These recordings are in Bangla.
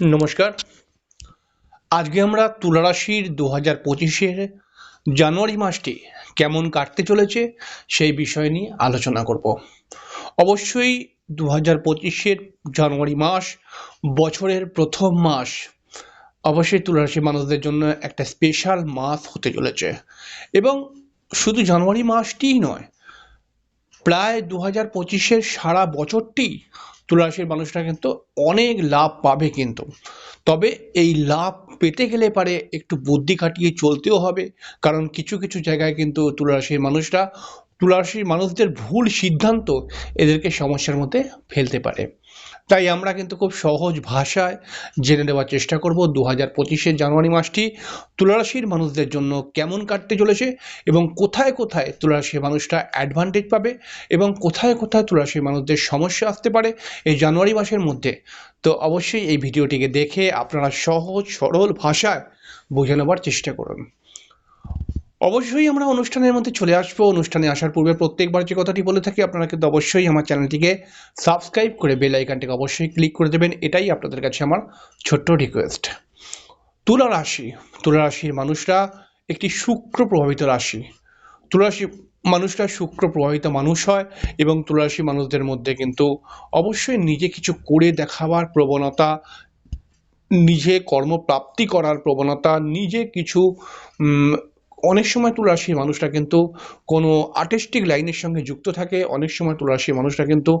নমস্কার। আজকে আমরা তুলা রাশির দু হাজার পঁচিশের জানুয়ারি মাসটি কেমন কাটতে চলেছে সেই বিষয় নিয়ে আলোচনা করব। অবশ্যই দু হাজার পঁচিশের জানুয়ারি মাস বছরের প্রথম মাস অবশ্যই তুলা রাশির মানুষদের জন্য একটা স্পেশাল মাস হতে চলেছে এবং শুধু জানুয়ারি মাসটিই নয়, প্রায় দু হাজার পঁচিশের সারা বছরটি তুলারাশির মানুষরা কিন্তু অনেক লাভ পাবে কিন্তু। তবে এই লাভ পেতে গেলে পারে একটু বুদ্ধি খাটিয়ে চলতেও হবে, কারণ কিছু কিছু জায়গায় কিন্তু তুলারাশির মানুষরা, তুলারাশির মানুষদের ভুল সিদ্ধান্ত এদেরকে সমস্যার মধ্যে ফেলতে পারে। তাই আমরা কিন্তু খুব সহজ ভাষায় জেনে নেওয়ার চেষ্টা করব দু হাজার পঁচিশের জানুয়ারি মাসটি তুলারাশির মানুষদের জন্য কেমন কাটতে চলেছে এবং কোথায় কোথায় তুলারাশির মানুষটা অ্যাডভান্টেজ পাবে এবং কোথায় কোথায় তুলারাশির মানুষদের সমস্যা আসতে পারে এই জানুয়ারি মাসের মধ্যে। তো অবশ্যই এই ভিডিওটিকে দেখে আপনারা সহজ সরল ভাষায় বুঝে নেবার চেষ্টা করুন। অবশ্যই আমরা অনুষ্ঠানের মধ্যে চলে আসব। অনুষ্ঠানে আসার পূর্বে প্রত্যেকবার যে কথাটি বলে থাকি, আপনারা কিন্তু অবশ্যই আমার চ্যানেলটিকে সাবস্ক্রাইব করে বেল আইকনটিকে অবশ্যই ক্লিক করে দেবেন। এটাই আপনাদের কাছে আমার ছোট্ট রিকোয়েস্ট তুলা রাশি। তুলা রাশির মানুষরা একটি শুক্র প্রভাবিত রাশি। তুলা রাশি মানুষরা শুক্র প্রভাবিত মানুষ হয় এবং তুলারাশি মানুষদের মধ্যে কিন্তু অবশ্যই নিজে কিছু করে দেখাবার প্রবণতা, নিজে কর্মপ্রাপ্তি করার প্রবণতা, নিজে কিছু অনেক সময় তুলারাশির মানুষরা কিন্তু কোনো আর্টিস্টিক লাইনের সঙ্গে যুক্ত থাকে, অনেক সময় তুলারাশির মানুষরা কিন্তু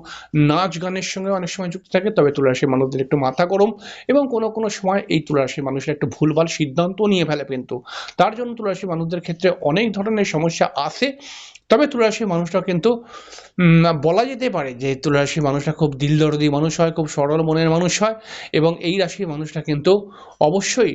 নাচ গানের সঙ্গে অনেক সময় যুক্ত থাকে, তবে তুলারাশির মানুষদের একটু মাথা গরম এবং কোনো কোনো সময় এই তুলারাশির মানুষরা একটু ভুলভাল সিদ্ধান্ত নিয়ে ফেলে কিন্তু। তার জন্য তুলারাশির মানুষদের ক্ষেত্রে অনেক ধরনের সমস্যা আসে তবে তুলারাশির মানুষরা কিন্তু বলা যেতে পারে যে তুলারাশির মানুষরা খুব দিল দরদি মানুষ হয়, খুব সরল মনের মানুষ হয় এবং এই রাশির মানুষরা কিন্তু অবশ্যই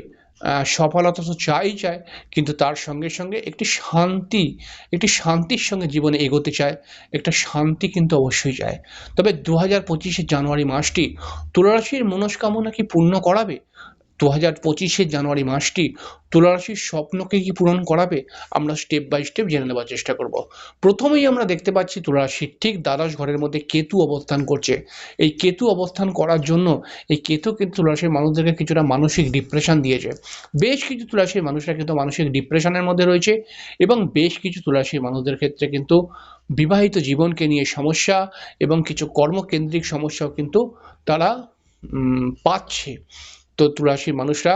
সফলতা তো চাই চায় কিন্তু তার সঙ্গে সঙ্গে একটি শান্তি, একটি শান্তির সঙ্গে জীবনে এগোতে চায়, একটা শান্তি কিন্তু অবশ্যই চায়। তবে দু হাজার পঁচিশে জানুয়ারি মাসটি তুলারাশির মনস্কামনা কি পূর্ণ করাবে? দু হাজার পঁচিশের জানুয়ারি মাসটি তুলারাশির স্বপ্নকে কি পূরণ করাবে, আমরা স্টেপ বাই স্টেপ জেনে নেওয়ার চেষ্টা করব। প্রথমেই আমরা দেখতে পাচ্ছি তুলারাশির ঠিক দ্বাদশ ঘরের মধ্যে কেতু অবস্থান করছে। এই কেতু অবস্থান করার জন্য এই কেতু কিন্তু তুলারাশির মানুষদেরকে কিছুটা মানসিক ডিপ্রেশন দিয়েছে। বেশ কিছু তুলারাশির মানুষরা কিন্তু মানসিক ডিপ্রেশনের মধ্যে রয়েছে এবং বেশ কিছু তুলারাশির মানুষদের ক্ষেত্রে কিন্তু বিবাহিত জীবনকে নিয়ে সমস্যা এবং কিছু কর্মকেন্দ্রিক সমস্যাও কিন্তু তারা পাচ্ছে। তো রাশির মানুষরা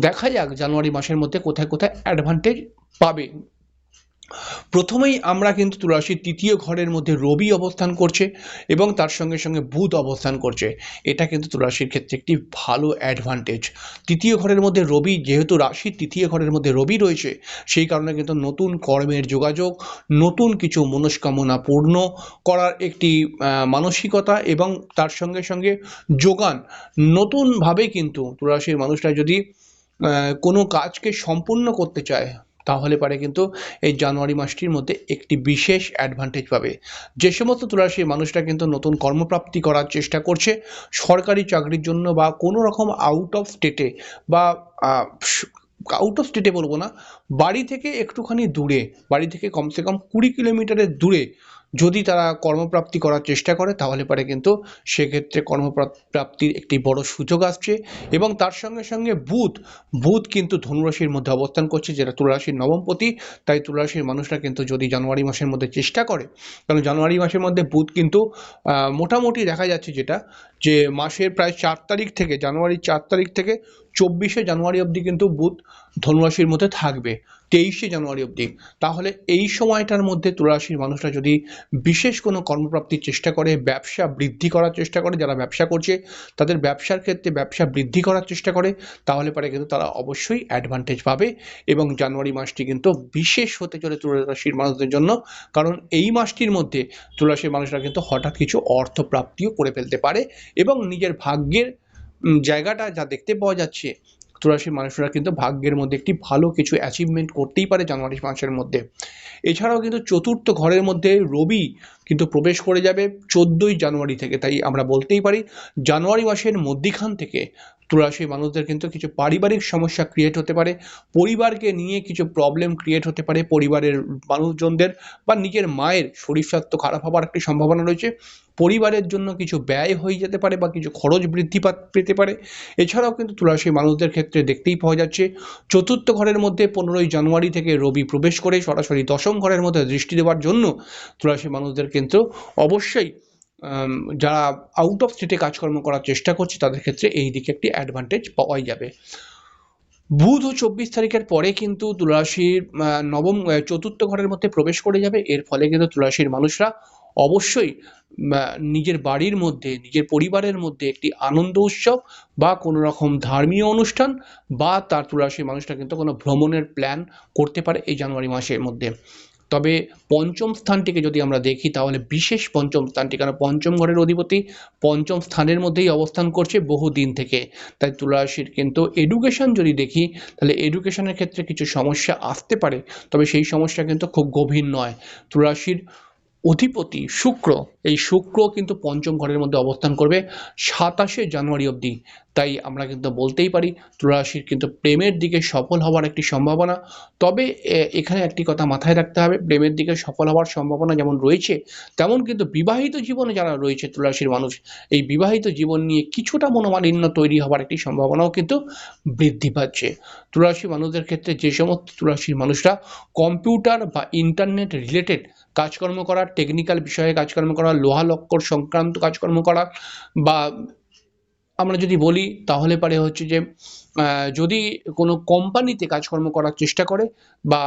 দেখা যাক জানুয়ারি মাসের মধ্যে কোথায় কোথায় অ্যাডভান্টেজ পাবে। প্রথমেই আমরা কিন্তু তুলারাশির তৃতীয় ঘরের মধ্যে রবি অবস্থান করছে এবং তার সঙ্গে সঙ্গে বুধ অবস্থান করছে। এটা কিন্তু তুলারাশির ক্ষেত্রে একটি ভালো অ্যাডভান্টেজ তৃতীয় ঘরের মধ্যে রবি, যেহেতু রাশির তৃতীয় ঘরের মধ্যে রবি রয়েছে, সেই কারণে কিন্তু নতুন কর্মের যোগাযোগ, নতুন কিছু মনস্কামনা পূর্ণ করার একটি মানসিকতা এবং তার সঙ্গে সঙ্গে যোগান। নতুনভাবে কিন্তু তুলারাশির মানুষরা যদি কোনো কাজকে সম্পূর্ণ করতে চায় তাহলে পারে কিন্তু এই জানুয়ারি মাসটির মধ্যে একটি বিশেষ অ্যাডভান্টেজ পাবে। যে সমস্ত তুলারাশির মানুষরা কিন্তু নতুন কর্মপ্রাপ্তি করার চেষ্টা করছে, সরকারি চাকরির জন্য বা কোনো রকম আউট অফ স্টেটে বা আউট অফ স্টেটে বলব না, বাড়ি থেকে একটুখানি দূরে, বাড়ি থেকে কমসে কম কুড়ি কিলোমিটারের দূরে যদি তারা কর্মপ্রাপ্তি করার চেষ্টা করে, তাহলে পারে কিন্তু সেক্ষেত্রে কর্মপ্রাপ্তির একটি বড় সুযোগ আসছে। এবং তার সঙ্গে সঙ্গে বুধ বুধ কিন্তু ধনুরাশির মধ্যে অবস্থান করছে, যেটা তুলারাশির নবমপতি তাই তুলারাশির মানুষরা কিন্তু যদি জানুয়ারি মাসের মধ্যে চেষ্টা করে কারণ জানুয়ারি মাসের মধ্যে বুধ কিন্তু মোটামুটি দেখা যাচ্ছে যেটা, যে মাসের প্রায় চার তারিখ থেকে, জানুয়ারির চার তারিখ থেকে চব্বিশে জানুয়ারি অবধি কিন্তু বুধ ধনুরাশির মধ্যে থাকবে, তেইশে জানুয়ারি অবধি। তাহলে এই সময়টার মধ্যে তুলারাশির মানুষরা যদি বিশেষ কোনো কর্মপ্রাপ্তির চেষ্টা করে, ব্যবসা বৃদ্ধি করার চেষ্টা করে, যারা ব্যবসা করছে, তাদের ব্যবসার ক্ষেত্রে ব্যবসা বৃদ্ধি করার চেষ্টা করে, তাহলে পরে কিন্তু তারা অবশ্যই অ্যাডভান্টেজ পাবে এবং জানুয়ারি মাসটি কিন্তু বিশেষ হতে চলে তুলা রাশির মানুষদের জন্য, কারণ এই মাসটির মধ্যে তুলারাশির মানুষরা কিন্তু হঠাৎ কিছু অর্থ প্রাপ্তিও করে ফেলতে পারে এবং নিজের ভাগ্যের জায়গাটা যা দেখতে পাওয়া যাচ্ছে তুলারাশির মানুষরা কিন্তু ভাগ্যের মধ্যে একটি ভালো কিছু অ্যাচিভমেন্ট করতেই পারে জানুয়ারি মাসের মধ্যে। এছাড়াও কিন্তু চতুর্থ ঘরের মধ্যে রবি কিন্তু প্রবেশ করে যাবে চোদ্দোই জানুয়ারি থেকে, তাই আমরা বলতেই পারি জানুয়ারি মাসের মধ্যিখান থেকে তুলারাশি মানুষদের কিন্তু কিছু পারিবারিক সমস্যা ক্রিয়েট হতে পারে, পরিবারকে নিয়ে কিছু প্রবলেম ক্রিয়েট হতে পারে, পরিবারের মানুষজনদের বা নিজের মায়ের শরীর স্বাস্থ্য খারাপ হওয়ার একটি সম্ভাবনা রয়েছে, পরিবারের জন্য কিছু ব্যয় হয়ে যেতে পারে বা কিছু খরচ বৃদ্ধি পেতে পারে। এছাড়াও কিন্তু তুলারাশি মানুষদের ক্ষেত্রে দেখতেই পাওয়া যাচ্ছে, চতুর্থ ঘরের মধ্যে পনেরোই জানুয়ারি থেকে রবি প্রবেশ করে সরাসরি দশম ঘরের মধ্যে দৃষ্টি দেওয়ার জন্য তুলারাশি মানুষদের কিন্তু অবশ্যই যারা আউট অফ স্টেটে কাজকর্ম করার চেষ্টা করছে, তাদের ক্ষেত্রে এই দিকে একটি অ্যাডভান্টেজ পাওয়াই যাবে। বুধ ও চব্বিশ তারিখের পরে কিন্তু তুলারাশির নবম চতুর্থ ঘরের মধ্যে প্রবেশ করে যাবে। এর ফলে কিন্তু তুলারাশির মানুষরা অবশ্যই নিজের বাড়ির মধ্যে, নিজের পরিবারের মধ্যে একটি আনন্দ উৎসব বা কোনো রকম ধর্মীয় অনুষ্ঠান বা তার তুলারাশির মানুষরা কিন্তু কোনো ভ্রমণের প্ল্যান করতে পারে এই জানুয়ারি মাসের মধ্যে। তবে পঞ্চম স্থানটিকে যদি আমরা দেখি, তাহলে বিশেষ পঞ্চম স্থানটি কারণ পঞ্চম ঘরের অধিপতি পঞ্চম স্থানের মধ্যেই অবস্থান করছে বহু দিন থেকে। তাই তুলারাশির কিন্তু এডুকেশন যদি দেখি, তাহলে এডুকেশনের ক্ষেত্রে কিছু সমস্যা আসতে পারে, তবে সেই সমস্যা কিন্তু খুব গভীর নয়। তুলারাশির অধিপতি শুক্র। এই শুক্র কিন্তু পঞ্চম ঘরের মধ্যে অবস্থান করবে সাতাশে জানুয়ারি অবধি। তাই আমরা কিন্তু বলতেই পারি, তুলারাশির কিন্তু প্রেমের দিকে সফল হওয়ার একটি সম্ভাবনা। তবে এখানে একটি কথা মাথায় রাখতে হবে, প্রেমের দিকে সফল হওয়ার সম্ভাবনা যেমন রয়েছে, তেমন কিন্তু বিবাহিত জীবনে যারা রয়েছে তুলারাশির মানুষ, এই বিবাহিত জীবন নিয়ে কিছুটা মনোমালিন্য তৈরি হওয়ার একটি সম্ভাবনাও কিন্তু বৃদ্ধি পাচ্ছে। তুলারাশি মানুষদের ক্ষেত্রে যে সমস্ত তুলারাশির মানুষরা কম্পিউটার বা ইন্টারনেট রিলেটেড কাজকর্ম করা টেকনিক্যাল বিষয়ে কাজকর্ম করা লোহা লক্কর সংক্রান্ত কাজকর্ম করা বা আমরা যদি বলি, তাহলে পারে হচ্ছে যে যদি কোনো কোম্পানিতে কাজকর্ম করার চেষ্টা করে বা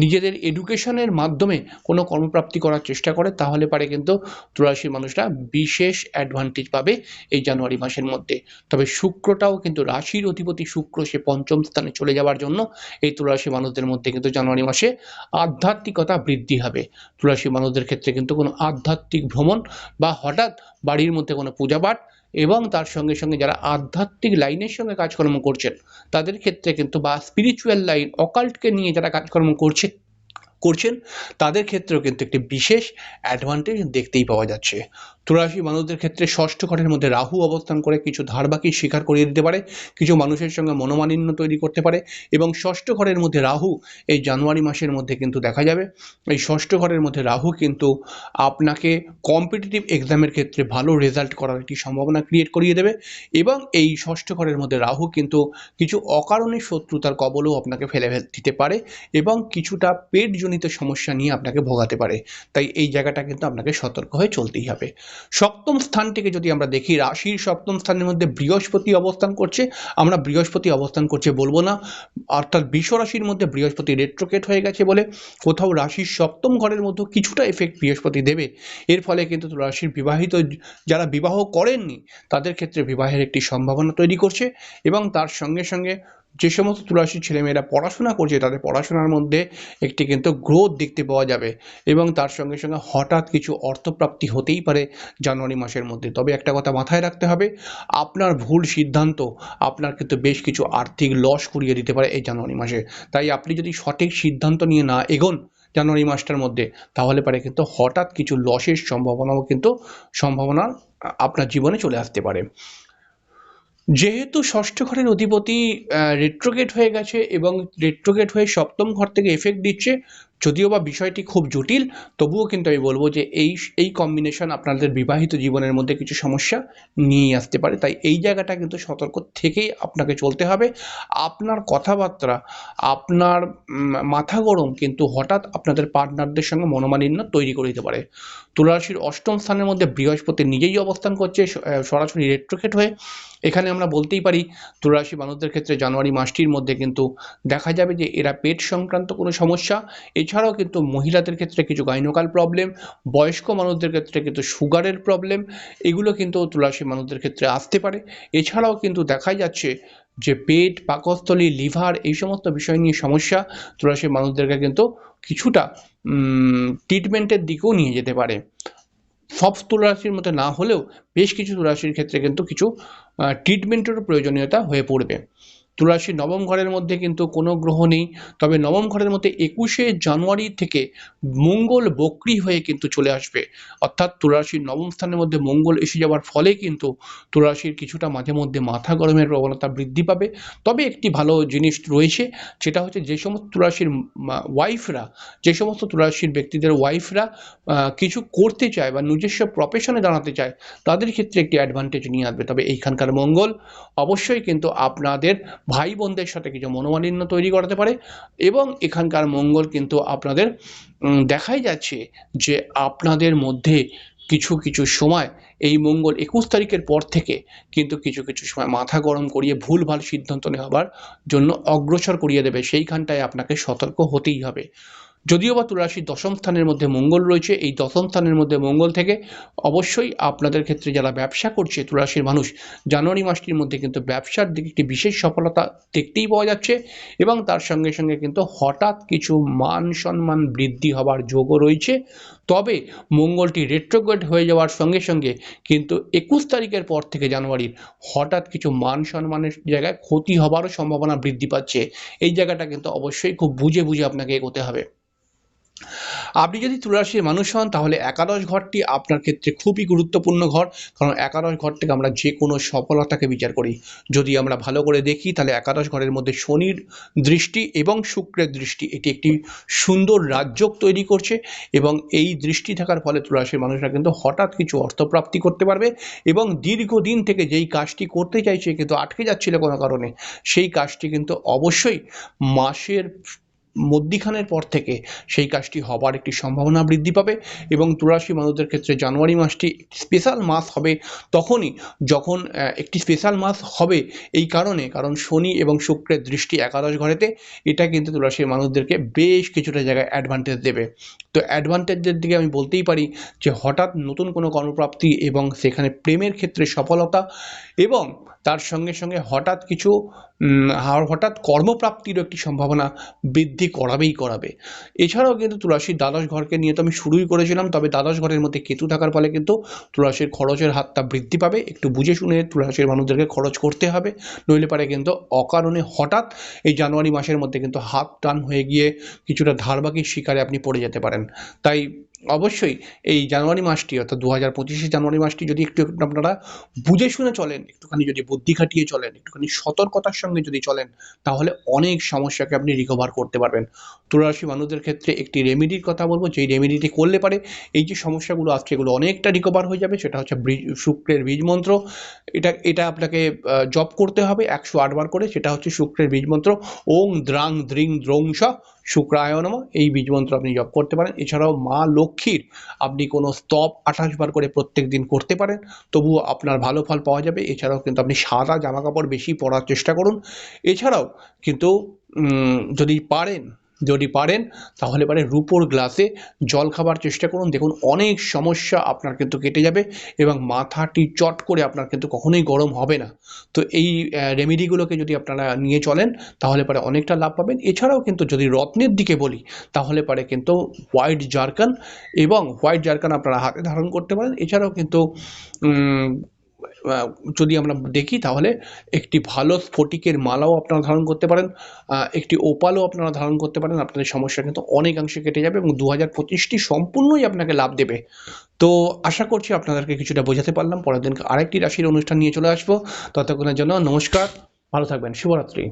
নিজেদের এডুকেশনের মাধ্যমে কোনো কর্মপ্রাপ্তি করার চেষ্টা করে, তাহলে পারে কিন্তু তুলারাশির মানুষরা বিশেষ অ্যাডভান্টেজ পাবে এই জানুয়ারি মাসের মধ্যে। তবে শুক্রটাও কিন্তু রাশির অধিপতি শুক্র, সে পঞ্চম স্থানে চলে যাওয়ার জন্য এই তুলারাশি মানুষদের মধ্যে কিন্তু জানুয়ারি মাসে আধ্যাত্মিকতা বৃদ্ধি হবে। তুলারাশি মানুষদের ক্ষেত্রে কিন্তু কোনো আধ্যাত্মিক ভ্রমণ বা হঠাৎ বাড়ির মধ্যে কোনো পূজাপাঠ এবং তার সঙ্গে সঙ্গে যারা আধ্যাত্মিক লাইনের সঙ্গে কাজকর্ম করছেন, তাদের ক্ষেত্রে কিন্তু বা স্পিরিচুয়াল লাইন অকাল্টকে নিয়ে যারা কাজকর্ম করছে করছেন, তাদের ক্ষেত্রেও কিন্তু একটি বিশেষ অ্যাডভান্টেজ দেখতেই পাওয়া যাচ্ছে। তুলারাশি মানুষদের ক্ষেত্রে ষষ্ঠ ঘরের মধ্যে রাহু অবস্থান করে কিছু ধারবাকি স্বীকার করিয়ে দিতে পারে, কিছু মানুষের সঙ্গে মনোমালিন্য তৈরি করতে পারে এবং ষষ্ঠ ঘরের মধ্যে রাহু এই জানুয়ারি মাসের মধ্যে কিন্তু দেখা যাবে। এই ষষ্ঠ ঘরের মধ্যে রাহু কিন্তু আপনাকে কম্পিটিটিভ এক্সামের ক্ষেত্রে ভালো রেজাল্ট করার একটি সম্ভাবনা ক্রিয়েট করিয়ে দেবে এবং এই ষষ্ঠ ঘরের মধ্যে রাহু কিন্তু কিছু অকারণে শত্রুতার কবলও আপনাকে ফেলে দিতে পারে এবং কিছুটা পেটজনিত সমস্যা নিয়ে আপনাকে ভোগাতে পারে। তাই এই জায়গাটা কিন্তু আপনাকে সতর্ক হয়ে চলতেই হবে। সপ্তম স্থানটিকে যদি আমরা দেখি, রাশির সপ্তম স্থানের মধ্যে বৃহস্পতি অবস্থান করছে। আমরা বৃহস্পতি অবস্থান করছে বলব না। অর্থাৎ রাশির মধ্যে বৃহস্পতি রেট্রোকেট হয়ে গেছে বলে, কোথাও রাশির সপ্তম ঘরের মধ্যে কিছুটা এফেক্ট বৃহস্পতি দেবে। এর ফলে কিন্তু রাশির বিবাহিত যারা বিবাহ করেননি, তাদের ক্ষেত্রে বিবাহের একটি সম্ভাবনা তৈরি করছে এবং তার সঙ্গে সঙ্গে যে সমস্ত তুলাসীর ছেলেমেয়েরা পড়াশোনা করছে, তাদের পড়াশোনার মধ্যে একটি কিন্তু গ্রোথ দেখতে পাওয়া যাবে এবং তার সঙ্গে সঙ্গে হঠাৎ কিছু অর্থপ্রাপ্তি হতেই পারে জানুয়ারি মাসের মধ্যে। তবে একটা কথা মাথায় রাখতে হবে, আপনার ভুল সিদ্ধান্ত আপনার কিন্তু বেশ কিছু আর্থিক লস করিয়ে দিতে পারে এই জানুয়ারি মাসে। তাই আপনি যদি সঠিক সিদ্ধান্ত নিয়ে না এগোন জানুয়ারি মাসটার মধ্যে, তাহলে পারে কিন্তু হঠাৎ কিছু লসের সম্ভাবনাও কিন্তু সম্ভাবনা আপনার জীবনে চলে আসতে পারে। যেহেতু ষষ্ঠ ঘরের অধিপতি রেট্রোগেট হয়ে গেছে এবং রেট্রোগেট হয়ে সপ্তম ঘর থেকে এফেক্ট দিচ্ছে যদিও বা বিষয়টি খুব জটিল, তবুও কিন্তু আমি বলব যে এই এই কম্বিনেশন আপনাদের বিবাহিত জীবনের মধ্যে কিছু সমস্যা নিয়ে আসতে পারে। তাই এই জায়গাটা কিন্তু সতর্ক থেকেই আপনাকে চলতে হবে। আপনার কথাবার্তা, আপনার মাথা গরম কিন্তু হঠাৎ আপনাদের পার্টনারদের সঙ্গে মনোমালিন্য তৈরি করে দিতে পারে। তুলারাশির অষ্টম স্থানের মধ্যে বৃহস্পতি নিজেই অবস্থান করছে সরাসরি রেট্রোকেট হয়ে। এখানে আমরা বলতেই পারি, তুলারাশি মানুষদের ক্ষেত্রে জানুয়ারি মাসটির মধ্যে কিন্তু দেখা যাবে যে এরা পেট সংক্রান্ত কোনো সমস্যা। এছাড়াও কিন্তু মহিলাদের ক্ষেত্রে কিছু গাইনোকাল প্রবলেম বয়স্ক মানুষদের ক্ষেত্রে কিন্তু সুগারের প্রবলেম এগুলো কিন্তু তুলারাশি মানুষদের ক্ষেত্রে আসতে পারে। এছাড়াও কিন্তু দেখা যাচ্ছে যে পেট, পাকস্থলী, লিভার এই সমস্ত বিষয় নিয়ে সমস্যা তুলারাশি মানুষদেরকে কিন্তু কিছুটা ট্রিটমেন্টের দিকেও নিয়ে যেতে পারে। সব তুলারাশির মতো না হলেও বেশ কিছু তুলারাশির ক্ষেত্রে কিন্তু কিছু ট্রিটমেন্টেরও প্রয়োজনীয়তা হয়ে পড়বে। তুলারাশির নবম ঘরের মধ্যে কিন্তু কোনো গ্রহ নেই। তবে নবম ঘরের মধ্যে একুশে জানুয়ারি থেকে মঙ্গল বক্রি হয়ে কিন্তু চলে আসবে। অর্থাৎ তুলারাশির নবম স্থানের মধ্যে মঙ্গল এসে যাওয়ার ফলে কিন্তু তুলারাশির কিছুটা মাঝে মধ্যে মাথা গরমের প্রবণতা বৃদ্ধি পাবে। তবে একটি ভালো জিনিস রয়েছে, সেটা হচ্ছে যে সমস্ত তুলারাশির ওয়াইফরা, যে সমস্ত তুলারাশির ব্যক্তিদের ওয়াইফরা কিছু করতে চায় বা নিজস্ব প্রফেশনে দাঁড়াতে চায়, তাদের ক্ষেত্রে একটি অ্যাডভান্টেজ নিয়ে আসবে। তবে এইখানকার মঙ্গল অবশ্যই কিন্তু আপনাদের ভাই বোনদের সাথে কিছু মনোমালিন্য তৈরি করাতে পারে এবং এখানকার মঙ্গল কিন্তু আপনাদের দেখাই যাচ্ছে যে আপনাদের মধ্যে কিছু কিছু সময় এই মঙ্গল একুশ তারিখের পর থেকে কিন্তু কিছু কিছু সময় মাথা গরম করিয়ে ভুলভাল সিদ্ধান্ত নেওয়ার জন্য অগ্রসর করিয়ে দেবে। সেইখানটায় আপনাকে সতর্ক হতেই হবে। যদিও বা তুলারাশির দশম স্থানের মধ্যে মঙ্গল রয়েছে, এই দশম স্থানের মধ্যে মঙ্গল থেকে অবশ্যই আপনাদের ক্ষেত্রে যারা ব্যবসা করছে, তুলারাশির মানুষ, জানুয়ারি মাসটির মধ্যে কিন্তু ব্যবসার দিকে একটি বিশেষ সফলতা দেখতেই পাওয়া যাচ্ছে এবং তার সঙ্গে সঙ্গে কিন্তু হঠাৎ কিছু মান সম্মান বৃদ্ধি হবার যোগও রয়েছে। তবে মঙ্গলটি রেট্রোগ্রেড হয়ে যাওয়ার সঙ্গে সঙ্গে কিন্তু একুশ তারিখের পর থেকে জানুয়ারির হঠাৎ কিছু মান সম্মানের জায়গায় ক্ষতি হবারও সম্ভাবনা বৃদ্ধি পাচ্ছে। এই জায়গাটা কিন্তু অবশ্যই খুব বুঝে বুঝে আপনাকে এগোতে হবে। আপনি যদি তুলারাশির মানুষ হন, তাহলে একাদশ ঘরটি আপনার ক্ষেত্রে খুবই গুরুত্বপূর্ণ ঘর। কারণ একাদশ ঘর থেকে আমরা যে কোনো সফলতাকে বিচার করি। যদি আমরা ভালো করে দেখি, তাহলে একাদশ ঘরের মধ্যে শনির দৃষ্টি এবং শুক্রের দৃষ্টি এটি একটি সুন্দর রাজ্যক তৈরি করছে এবং এই দৃষ্টি থাকার ফলে তুলারাশির মানুষরা কিন্তু হঠাৎ কিছু অর্থপ্রাপ্তি করতে পারবে এবং দীর্ঘদিন থেকে যেই কাজটি করতে চাইছে, কিন্তু আটকে যাচ্ছিল কোনো কারণে, সেই কাজটি কিন্তু অবশ্যই মাসের মধ্যিখানের পর থেকে সেই কাজটি হবার একটি সম্ভাবনা বৃদ্ধি পাবে এবং তুলারাশি মানুষদের ক্ষেত্রে জানুয়ারি মাসটি স্পেশাল মাস হবে। তখনই যখন একটি স্পেশাল মাস হবে এই কারণে, কারণ শনি এবং শুক্রের দৃষ্টি একাদশ ঘরেতে, এটা কিন্তু তুলারাশির মানুষদেরকে বেশ কিছুটা জায়গায় অ্যাডভান্টেজ দেবে। তো অ্যাডভান্টেজের দিকে আমি বলতেই পারি যে হঠাৎ নতুন কোনো কর্মপ্রাপ্তি এবং সেখানে প্রেমের ক্ষেত্রে সফলতা এবং তার সঙ্গে সঙ্গে হঠাৎ কিছু হঠাৎ কর্মপ্রাপ্তিরও একটি সম্ভাবনা বৃদ্ধি করাবেই করাবে। এছাড়াও কিন্তু তুলাসীর দ্বাদশ ঘরকে নিয়ে তো আমি শুরুই করেছিলাম, তবে দ্বাদশ ঘরের মধ্যে কেতু থাকার ফলে কিন্তু তুলাসীর খরচের হাতটা বৃদ্ধি পাবে। একটু বুঝে শুনে তুলাসীর মানুষদেরকে খরচ করতে হবে, নইলে পারে কিন্তু অকারণে হঠাৎ এই জানুয়ারি মাসের মধ্যে কিন্তু হাত টান হয়ে গিয়ে কিছুটা ধারবাকির শিকারে আপনি পড়ে যেতে পারেন। তাই অবশ্যই এই জানুয়ারি মাসটি, অর্থাৎ দু হাজার পঁচিশে জানুয়ারি মাসটি যদি একটু আপনারা বুঝে শুনে চলেন, একটুখানি যদি বুদ্ধি খাটিয়ে চলেন, একটুখানি সতর্কতার সঙ্গে যদি চলেন, তাহলে অনেক সমস্যাকে আপনি রিকভার করতে পারবেন। তুলারাশি মানুষদের ক্ষেত্রে একটি রেমেডির কথা বলব, যেই রেমেডিটি করলে পারে, এই যে সমস্যাগুলো আসছে এগুলো অনেকটা রিকভার হয়ে যাবে, সেটা হচ্ছে শুক্রের বীজ মন্ত্র। এটা এটা আপনাকে জব করতে হবে, একশো আটবার করে, সেটা হচ্ছে শুক্রের বীজ মন্ত্র, ওং দ্রাং দ্রিং দ্রং স শুক্রায় নম। এই বীজ মন্ত্র আপনি জপ করতে পারেন। এছাড়াও মা লক্ষ্মীর আপনি কোনো স্তব আঠাশ বার করে প্রত্যেক দিন করতে পারেন। তবুও আপনার ভালো ফল পাওয়া যাবে। এছাড়াও কিন্তু আপনি সাদা জামা কাপড় বেশি পরার চেষ্টা করুন। এছাড়াও কিন্তু যদি পারেন যদি পারেন, তাহলে পারে রুপোর গ্লাসে জল খাবার চেষ্টা করুন। দেখুন, অনেক সমস্যা আপনার কিন্তু কেটে যাবে এবং মাথাটি চট করে আপনার কিন্তু কখনোই গরম হবে না। তো এই রেমেডিগুলোকে যদি আপনারা নিয়ে চলেন, তাহলে পরে অনেকটা লাভ পাবেন। এছাড়াও কিন্তু যদি রত্নের দিকে বলি, তাহলে পারে কিন্তু হোয়াইট জারকান এবং হোয়াইট জারকান আপনারা হাতে ধারণ করতে পারেন। এছাড়াও কিন্তু যদি আমরা দেখি তাহলে একটি ভালো স্ফটিকের মালাও আপনারা ধারণ করতে পারেন একটি ওপালও আপনারা ধারণ করতে পারেন, আপনাদের সমস্যা কিন্তু অনেকাংশে কেটে যাবে এবং দু হাজার পঁচিশটি সম্পূর্ণই আপনাকে লাভ দেবে। তো আশা করছি আপনাদেরকে কিছুটা বোঝাতে পারলাম। পরের দিনকে আরেকটি রাশির অনুষ্ঠান নিয়ে চলে আসব। ততক্ষণের জন্য নমস্কার, ভালো থাকবেন, শুভরাত্রি।